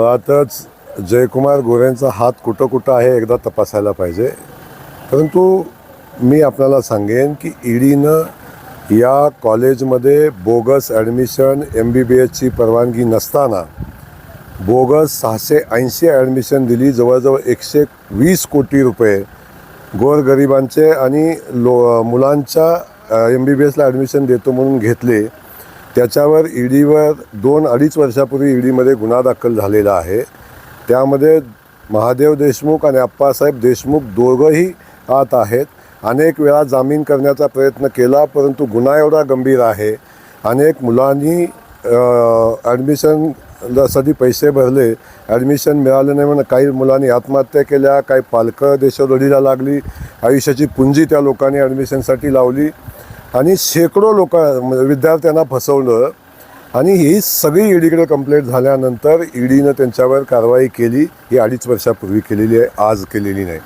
मुळातच जयकुमार गोऱ्यांचा हात कुठं कुठं आहे एकदा तपासायला पाहिजे. परंतु मी आपल्याला सांगेन की ईडीनं या कॉलेजमध्ये bogus admission M B B एसची परवानगी नसताना बोगस सहाशे ऐंशी ॲडमिशन दिली जवळजवळ एकशे वीस कोटी रुपये गोरगरिबांचे आणि लो मुलांच्या एम बी बी एसला ॲडमिशन देतो म्हणून घेतले. त्याच्यावर ईडीवर दोन अडीच वर्षापूर्वी ईडीमध्ये गुन्हा दाखल झालेला आहे. त्यामध्ये महादेव देशमुख आणि अप्पासाहेब देशमुख दोघंही आत आहेत. अनेक वेळा जामीन करण्याचा प्रयत्न केला परंतु गुन्हा एवढा गंभीर आहे. अनेक मुलांनी ॲडमिशनसाठी पैसे भरले. ॲडमिशन मिळालं नाही म्हणून काही मुलांनी आत्महत्या केल्या काही पालकं देशोधडीला लागली. आयुष्याची पुंजी त्या लोकांनी ॲडमिशनसाठी लावली. आणि शेकडो लोक म्हणजे विद्यार्थ्यांना फसवलं. आणि ही सगळी ईडीकडे कंप्लेंट झाल्यानंतर ईडीनं त्यांच्यावर कारवाई केली. ही अडीच वर्षापूर्वी केलेली आहे आज केलेली नाही.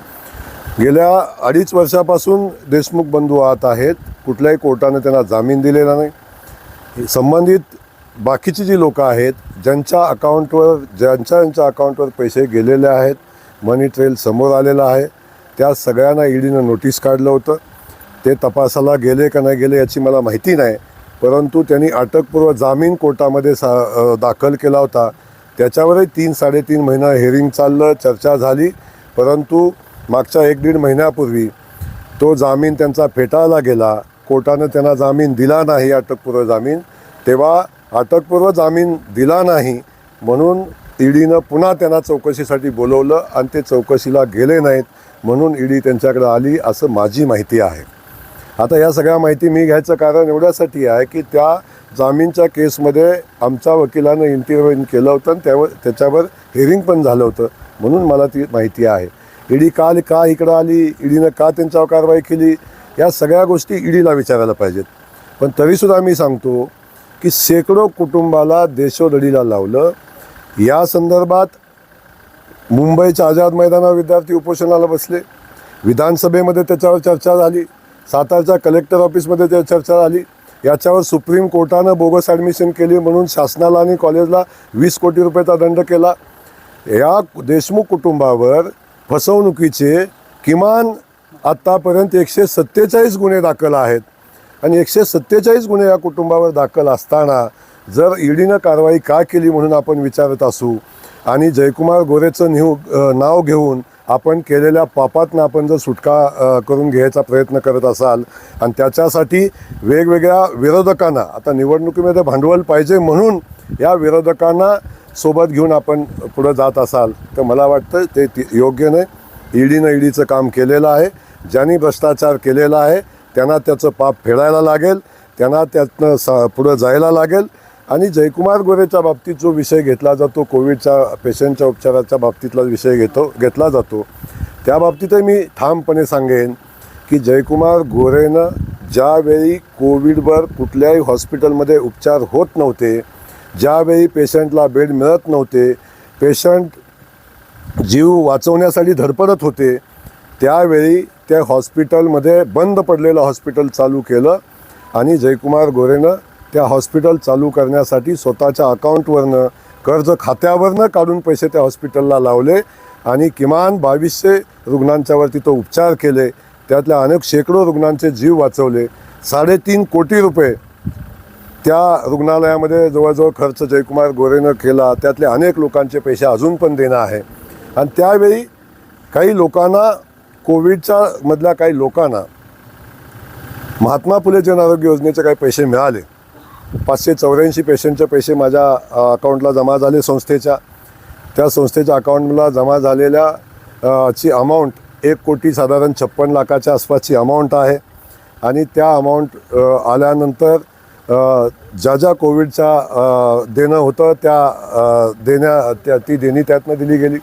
गेल्या अडीच वर्षापासून देशमुख बंधू आत आहेत. कुठल्याही कोर्टानं त्यांना जामीन दिलेला नाही. संबंधित बाकीची जी लोकं आहेत ज्यांच्या अकाउंटवर ज्यांच्या ज्यांच्या अकाउंटवर पैसे गेलेले आहेत मनी ट्रेल समोर आलेला आहे त्या सगळ्यांना ईडीनं नोटीस काढलं होतं. ते तपासाला गेले का नाही गेले याची मला माहिती नाही. परंतु त्यांनी अटकपूर्व जामीन कोर्टामध्ये सा दाखल केला होता. त्याच्यावरही तीन साडेतीन महिना हेअरिंग चाललं चर्चा झाली. परंतु मागच्या एक दीड महिन्यापूर्वी तो जामीन त्यांचा फेटाळला गेला. कोर्टानं त्यांना जामीन दिला नाही अटकपूर्व जामीन. तेव्हा अटकपूर्व जामीन दिला नाही म्हणून ईडीनं पुन्हा त्यांना चौकशीसाठी बोलवलं आणि ते चौकशीला गेले नाहीत म्हणून ईडी त्यांच्याकडे आली असं माझी माहिती आहे. आता या सगळ्या माहिती मी घ्यायचं कारण एवढ्यासाठी आहे की त्या जामीनच्या केसमध्ये आमच्या वकिलानं इंटरव्ह्यून केलं होतं आणि त्यावर त्याच्यावर हिअरिंग पण झालं होतं. म्हणून मला ती माहिती आहे. ईडी का आली का इकडं आली? ईडीनं का त्यांच्यावर कारवाई केली? या सगळ्या गोष्टी ईडीला विचारायला पाहिजेत. पण तरीसुद्धा मी सांगतो की शेकडो कुटुंबाला देशोधडीला लावलं. या संदर्भात मुंबईच्या आझाद मैदानावर विद्यार्थी उपोषणाला बसले. विधानसभेमध्ये त्याच्यावर चर्चा झाली. सातारच्या कलेक्टर ऑफिसमध्ये त्या चर्चा आली याच्यावर सुप्रीम कोर्टानं बोगस ॲडमिशन केली म्हणून शासनाला आणि कॉलेजला वीस कोटी रुपयाचा दंड केला. या देशमुख कुटुंबावर फसवणुकीचे किमान आत्तापर्यंत एकशे सत्तेचाळीस गुन्हे दाखल आहेत. आणि एकशे सत्तेचाळीस गुन्हे या कुटुंबावर दाखल असताना जर ईडीनं कारवाई का केली म्हणून आपण विचारत असू आणि जयकुमार गोरेचं न्यू नाव घेऊन आपण केलेल्या पापातनं आपण जर सुटका करून घ्यायचा प्रयत्न करत असाल आणि त्याच्यासाठी वेगवेगळ्या विरोधकांना आता निवडणुकीमध्ये भांडवल पाहिजे म्हणून या विरोधकांना सोबत घेऊन आपण पुढं जात असाल तर मला वाटतं ते योग्य नाही. ईडीनं ईडीचं काम केलेलं आहे ज्यांनी भ्रष्टाचार केलेला आहे त्यांना त्याचं पाप फेडायला लागेल त्यांना त्यातनं सा पुढं जायला लागेल. आणि जयकुमार गोरेच्या बाबतीत जो विषय घेतला जातो कोविडच्या पेशंटच्या उपचाराच्या बाबतीतला विषय घेतो घेतला जातो त्या बाबतीतही मी ठामपणे सांगेन की जयकुमार गोरेनं ज्यावेळी कोविडवर कुठल्याही हॉस्पिटलमध्ये उपचार होत नव्हते ज्यावेळी पेशंटला बेड मिळत नव्हते पेशंट जीव वाचवण्यासाठी धडपडत होते त्यावेळी त्या हॉस्पिटलमध्ये बंद पडलेलं हॉस्पिटल चालू केलं आणि जयकुमार गोरेनं त्या हॉस्पिटल चालू करण्यासाठी स्वतःच्या अकाउंटवरनं कर्ज खात्यावरनं काढून पैसे त्या हॉस्पिटलला लावले आणि किमान बावीसशे रुग्णांच्यावरती तो उपचार केले. त्यातल्या अनेक शेकडो रुग्णांचे जीव वाचवले. साडेतीन कोटी रुपये त्या रुग्णालयामध्ये जवळजवळ खर्च जयकुमार गोरेनं केला. त्यातले अनेक लोकांचे पैसे अजून पण देणं आहे. आणि त्यावेळी काही लोकांना कोविडच्या मधल्या काही लोकांना महात्मा फुले जन आरोग्य योजनेचे काही पैसे मिळाले. पाचशे चौऱ्याऐंशी पेशंटचे पैसे माझ्या अकाउंटला जमा झाले संस्थेच्या. त्या संस्थेच्या अकाउंटला जमा झालेल्या ची अमाऊंट एक कोटी साधारण छप्पन लाखाच्या आसपासची अमाऊंट आहे. आणि त्या अमाऊंट आल्यानंतर ज्या ज्या कोविडच्या देणं होतं त्या देण्या त्या ती देणी त्यातनं दिली गेली.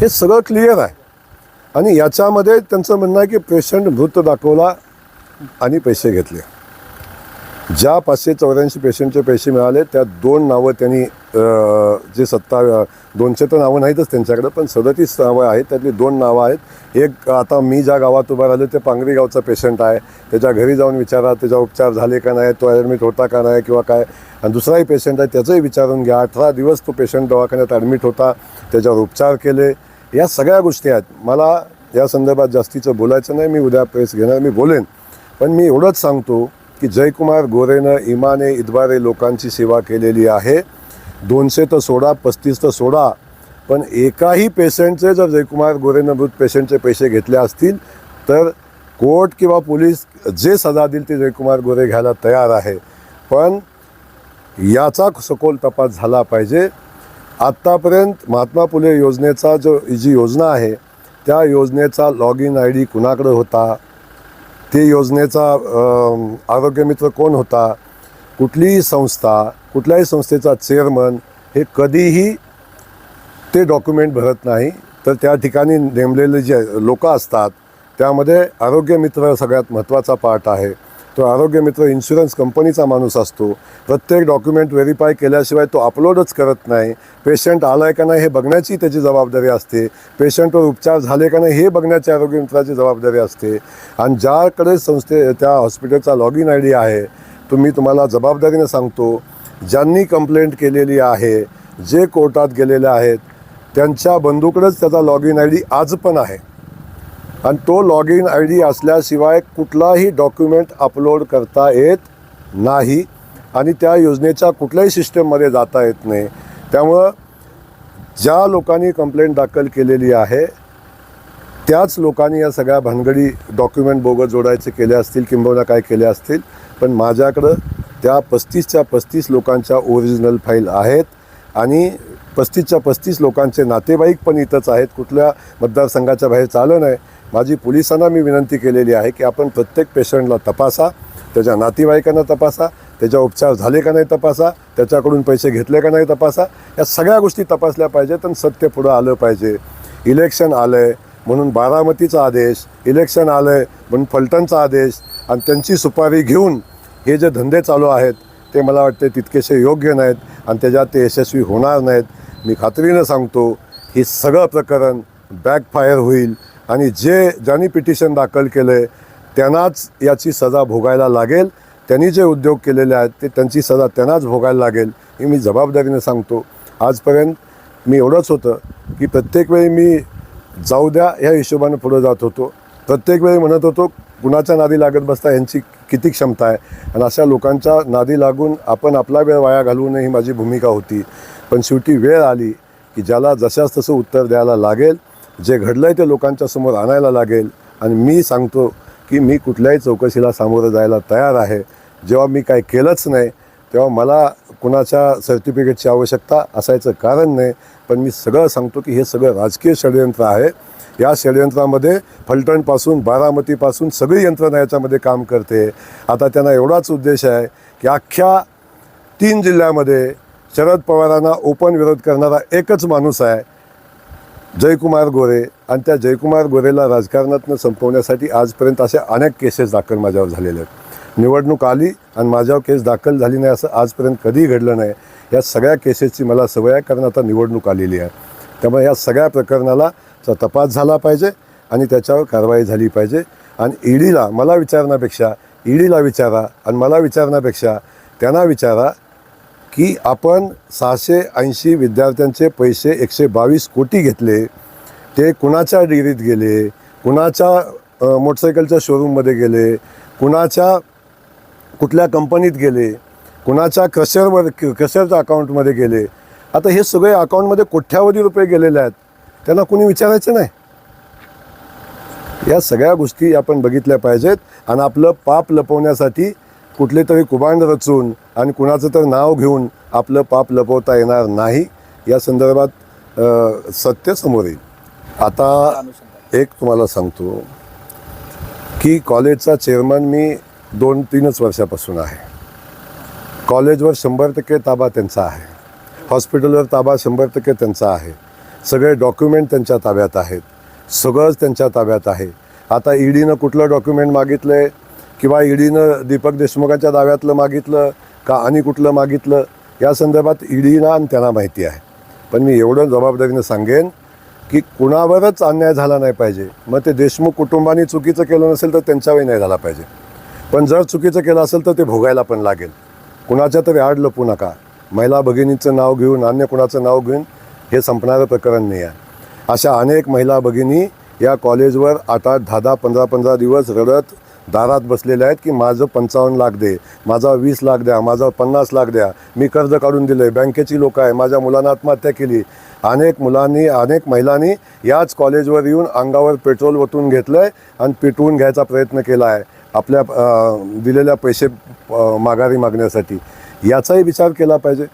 हे सगळं क्लिअर आहे. आणि याच्यामध्ये त्यांचं म्हणणं आहे की पेशंट मृत दाखवला आणि पैसे घेतले. ज्या पाचशे चौऱ्याऐंशी पेशंटचे पैसे मिळाले त्यात दोन नावं त्यांनी जे सत्ता दोनशे तर नावं नाहीतच त्यांच्याकडे पण सदतीस नावं आहेत त्यातली दोन नावं आहेत. एक आता मी ज्या गावात उभा राहिलो ते पांगरी गावचा पेशंट आहे. त्याच्या घरी जाऊन विचारा त्याच्या उपचार झाले का नाही तो ॲडमिट होता का नाही किंवा काय. आणि दुसराही पेशंट आहे त्याचंही विचारून घ्या. अठरा दिवस तो पेशंट दवाखान्यात ॲडमिट होता त्याच्यावर उपचार केले. या सगळ्या गोष्टी आहेत. मला या संदर्भात जास्तीचं बोलायचं नाही मी उद्या प्रेस घेणार मी बोलेन. पण मी एवढंच सांगतो की जयकुमार गोरेनं इमाने इतबारे लोकांची सेवा केलेली आहे. दोनशे तर सोडा पस्तीस तर सोडा. पण एकाही पेशंटचे जर जयकुमार गोरेनं मृत पेशंटचे पैसे घेतले असतील तर कोर्ट किंवा पोलीस जे सजा देईल ते जयकुमार गोरे घ्यायला तयार आहे. पण याचा सखोल तपास झाला पाहिजे. आत्तापर्यंत महात्मा फुले योजनेचा जो जी योजना आहे त्या योजनेचा लॉग इन आय डी कुणाकडं होता? ते योजनेचा आरोग्यमित्र कोण होता? कुठलीही संस्था कुठल्याही संस्थेचा चेअरमन हे कधीही ते डॉक्युमेंट भरत नाही. तर त्या ठिकाणी नेमलेले जे लोक असतात त्यामध्ये आरोग्यमित्र सगळ्यात महत्त्वाचा पार्ट आहे. तो आरोग्यमित्र इन्शुरन्स कंपनीचा माणूस असतो. प्रत्येक डॉक्युमेंट व्हेरीफाय केल्याशिवाय तो अपलोडच करत नाही. पेशंट आला आहे का नाही हे बघण्याची त्याची जबाबदारी असते. पेशंटवर उपचार झाले का नाही हे बघण्याची आरोग्यमित्राची जबाबदारी असते. आणि ज्याकडे संस्थे त्या हॉस्पिटलचा लॉग इन आय डी आहे तो मी तुम्हाला जबाबदारीने सांगतो. ज्यांनी कंप्लेंट केलेली आहे जे कोर्टात गेलेले आहेत त्यांच्या बंधूकडेच त्याचा लॉग इन आय डी आज पण आहे. आणि तो लॉग इन आय डी असल्याशिवाय कुठलाही डॉक्युमेंट अपलोड करता येत नाही. आणि त्या योजनेच्या कुठल्याही सिस्टममध्ये जाता येत नाही. त्यामुळं ज्या लोकांनी कंप्लेंट दाखल केलेली आहे त्याच लोकांनी या सगळ्या भानगडी डॉक्युमेंट बोगत जोडायचे केले असतील किंबहुना काय केले असतील पण माझ्याकडं त्या पस्तीसच्या पस्तीस लोकांच्या ओरिजिनल फाईल आहेत. आणि पस्तीसच्या पस्तीस लोकांचे नातेवाईक पण इथंच आहेत. कुठल्या मतदारसंघाच्या बाहेर चालू नाही. माझी पोलिसांना मी विनंती केलेली आहे की आपण प्रत्येक पेशंटला तपासा त्याच्या नातेवाईकांना तपासा त्याच्या उपचार झाले का नाही तपासा त्याच्याकडून पैसे घेतले का नाही तपासा या सगळ्या गोष्टी तपासल्या पाहिजेत आणि सत्य पुढं आलं पाहिजे. इलेक्शन आलं आहे म्हणून बारामतीचा आदेश इलेक्शन आलं आहे म्हणून फलटणचा आदेश आणि त्यांची सुपारी घेऊन हे जे धंदे चालू आहेत ते मला वाटते तितकेसे योग्य नाहीत आणि त्याच्यात ते यशस्वी होणार नाहीत. मी खात्रीनं सांगतो हे सगळं प्रकरण बॅकफायर होईल. आणि जे ज्यांनी पिटिशन दाखल केलं आहे त्यांनाच याची सजा भोगायला लागेल. त्यांनी जे उद्योग केलेले आहेत ते त्यांची सजा त्यांनाच भोगायला लागेल हे मी जबाबदारीने सांगतो. आजपर्यंत मी एवढंच होतं की प्रत्येक वेळी मी जाऊ द्या ह्या हिशोबाने पुढं जात होतो. प्रत्येक वेळी म्हणत होतो कुणाच्या नादी लागत बसता यांची किती क्षमता आहे? आणि अशा लोकांच्या नादी लागून आपण आपला वेळ वाया घालवू नये ही माझी भूमिका होती. पण शेवटी वेळ आली की ज्याला जशाच तसं उत्तर द्यायला लागेल जे घडलं आहे ते लोकांच्या समोर आणायला लागेल. आणि मी सांगतो की मी कुठल्याही चौकशीला सामोरं जायला तयार आहे. जेव्हा मी काय केलंच नाही तेव्हा मला कुणाच्या सर्टिफिकेटची आवश्यकता असायचं कारण नाही. पण मी सगळं सांगतो की हे सगळं राजकीय षडयंत्र आहे. या षडयंत्रामध्ये फलटणपासून बारामतीपासून सगळी यंत्रणा याच्यामध्ये काम करते. आता त्यांना एवढाच उद्देश आहे की अख्ख्या तीन जिल्ह्यामध्ये शरद पवारांना ओपन विरोध करणारा एकच माणूस आहे. जयकुमार गोरे आणि त्या जयकुमार गोरेला राजकारणातनं संपवण्यासाठी आजपर्यंत अशा अनेक केसेस दाखल माझ्यावर झालेले आहेत. निवडणूक आली आणि माझ्यावर केस दाखल झाली नाही असं आजपर्यंत कधीही घडलं नाही. या सगळ्या केसेसची मला सवय आहे कारण आता निवडणूक आलेली आहे. त्यामुळे या सगळ्या प्रकरणाला चा तपास झाला पाहिजे आणि त्याच्यावर कारवाई झाली पाहिजे. आणि ईडीला मला विचारण्यापेक्षा ईडीला विचारा आणि मला विचारण्यापेक्षा त्यांना विचारा की आपण सहाशे ऐंशी विद्यार्थ्यांचे पैसे एकशे बावीस कोटी घेतले ते कुणाच्या डिग्रीत गेले कुणाच्या मोटरसायकलच्या शोरूममध्ये गेले कुणाच्या कुठल्या कंपनीत गेले कुणाच्या क्रशरवर क्रशरच्या अकाउंटमध्ये गेले. आता हे सगळे अकाउंटमध्ये कोट्यावधी रुपये गेलेले आहेत त्यांना कुणी विचारायचं नाही. या सगळ्या गोष्टी आपण बघितल्या पाहिजेत आणि आपलं पाप लपवण्यासाठी कुठले तरी कुभांड रचून आणि कुणाचं तर नाव घेऊन आपलं पाप लपवता येणार नाही या संदर्भात सत्य समोर येईल. आता एक तुम्हाला सांगतो की कॉलेजचा चेअरमन मी दोन तीनच वर्षापासून आहे. कॉलेजवर शंभर टक्के ताबा त्यांचा आहे. हॉस्पिटलवर ताबा शंभर टक्के त्यांचा आहे. सगळे डॉक्युमेंट त्यांच्या ताब्यात आहेत. सगळंच त्यांच्या ताब्यात आहे. आता ईडीनं कुठलं डॉक्युमेंट मागितलं आहे किंवा ईडीनं दीपक देशमुखांच्या दाव्यातलं मागितलं का आणि कुठलं मागितलं या संदर्भात ईडीना आणि त्यांना माहिती आहे. पण मी एवढं जबाबदारीनं सांगेन की कुणावरच अन्याय झाला नाही पाहिजे. मग ते देशमुख कुटुंबाने चुकीचं केलं नसेल तर त्यांच्यावरही नाही झाला पाहिजे. पण जर चुकीचं केलं असेल तर ते भोगायला पण लागेल. कुणाच्या तरी आड लपू नका. महिला भगिनीचं नाव घेऊन अन्य कुणाचं नाव घेऊन हे संपणारं प्रकरण नाही आहे. अशा अनेक महिला भगिनी या कॉलेजवर आठ आठ दहा दहा पंधरा पंधरा दिवस रडत दारात बसलेले आहेत की माझं पंचावन्न लाख दे माझा वीस लाख द्या माझा पन्नास लाख द्या. मी कर्ज काढून दिलं आहे बँकेची लोकं आहे माझ्या मुलानं आत्महत्या केली. अनेक मुलांनी अनेक महिलांनी याच कॉलेजवर येऊन अंगावर पेट्रोल ओतून घेतलं आहे आणि पिटवून घ्यायचा प्रयत्न केला आहे आपल्या दिलेल्या पैसे माघारी मागण्यासाठी. याचाही विचार केला पाहिजे.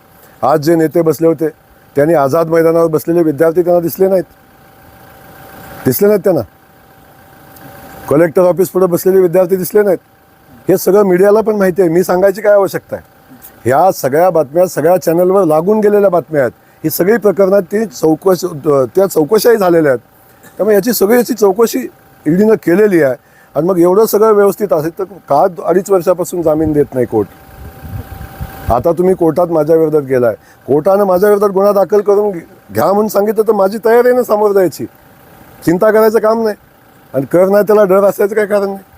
आज जे नेते बसले होते त्यांनी आझाद मैदानावर बसलेले विद्यार्थी त्यांना दिसले नाहीत. दिसले नाहीत त्यांना. कलेक्टर ऑफिस पुढे बसलेले विद्यार्थी दिसले नाहीत. हे सगळं मीडियाला पण माहिती आहे. मी सांगायची काय आवश्यकता आहे? ह्या सगळ्या बातम्या सगळ्या चॅनलवर लागून गेलेल्या बातम्या आहेत. ही सगळी प्रकरणात ती चौकश त्या चौकशाही झालेल्या आहेत. त्यामुळे याची सगळी याची चौकशी ईडीनं केलेली आहे. आणि मग एवढं सगळं व्यवस्थित असेल तर का अडीच वर्षापासून जामीन देत नाही कोर्ट? आता तुम्ही कोर्टात माझ्या विरोधात गेलाय. कोर्टानं माझ्या विरोधात गुन्हा दाखल करून घ्या म्हणून सांगितलं तर माझी तयारी ना सामोरं जायची. चिंता करायचं काम नाही. आणि कर नाही त्याला डर असायचं काय कारण? नाही